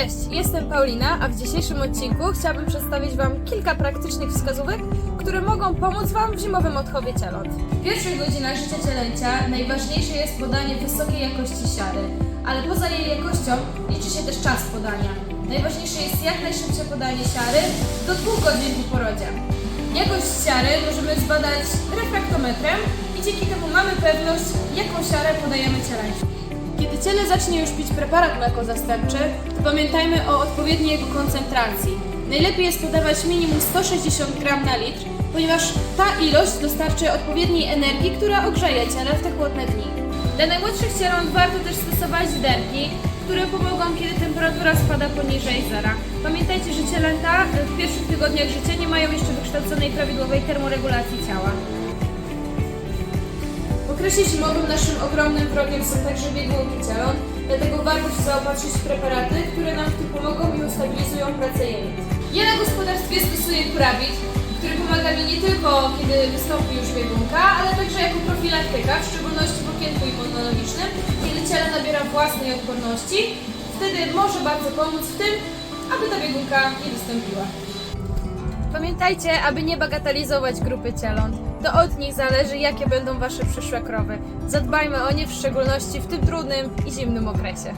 Cześć, jestem Paulina, a w dzisiejszym odcinku chciałabym przedstawić Wam kilka praktycznych wskazówek, które mogą pomóc Wam w zimowym odchowie cieląt. W pierwszych godzinach życia cielęcia najważniejsze jest podanie wysokiej jakości siary, ale poza jej jakością liczy się też czas podania. Najważniejsze jest jak najszybsze podanie siary do dwóch godzin po porodzie. Jakość siary możemy zbadać refraktometrem i dzięki temu mamy pewność, jaką siarę podajemy cieleńcu. Kiedy ciele zacznie już pić preparat mleko-zastępczy, to pamiętajmy o odpowiedniej jego koncentracji. Najlepiej jest podawać minimum 160 gram na litr, ponieważ ta ilość dostarczy odpowiedniej energii, która ogrzeje ciele w te chłodne dni. Dla najmłodszych cieląt warto też stosować dębki, które pomogą, kiedy temperatura spada poniżej zera. Pamiętajcie, że cielęta w pierwszych tygodniach życia nie mają jeszcze wykształconej prawidłowej termoregulacji ciała. Okresie zimowym naszym ogromnym wrogiem są także biegunki cieląt, dlatego warto się zaopatrzyć w preparaty, które nam w tym pomogą i ustabilizują pracę jelit. Ja na gospodarstwie stosuję kurabit, który pomaga mi nie tylko kiedy wystąpi już biegunka, ale także jako profilaktyka, w szczególności w okienku immunologicznym, kiedy ciele nabiera własnej odporności, wtedy może bardzo pomóc w tym, aby ta biegunka nie wystąpiła. Pamiętajcie, aby nie bagatelizować grupy cieląt. To od nich zależy, jakie będą Wasze przyszłe krowy. Zadbajmy o nie w szczególności w tym trudnym i zimnym okresie.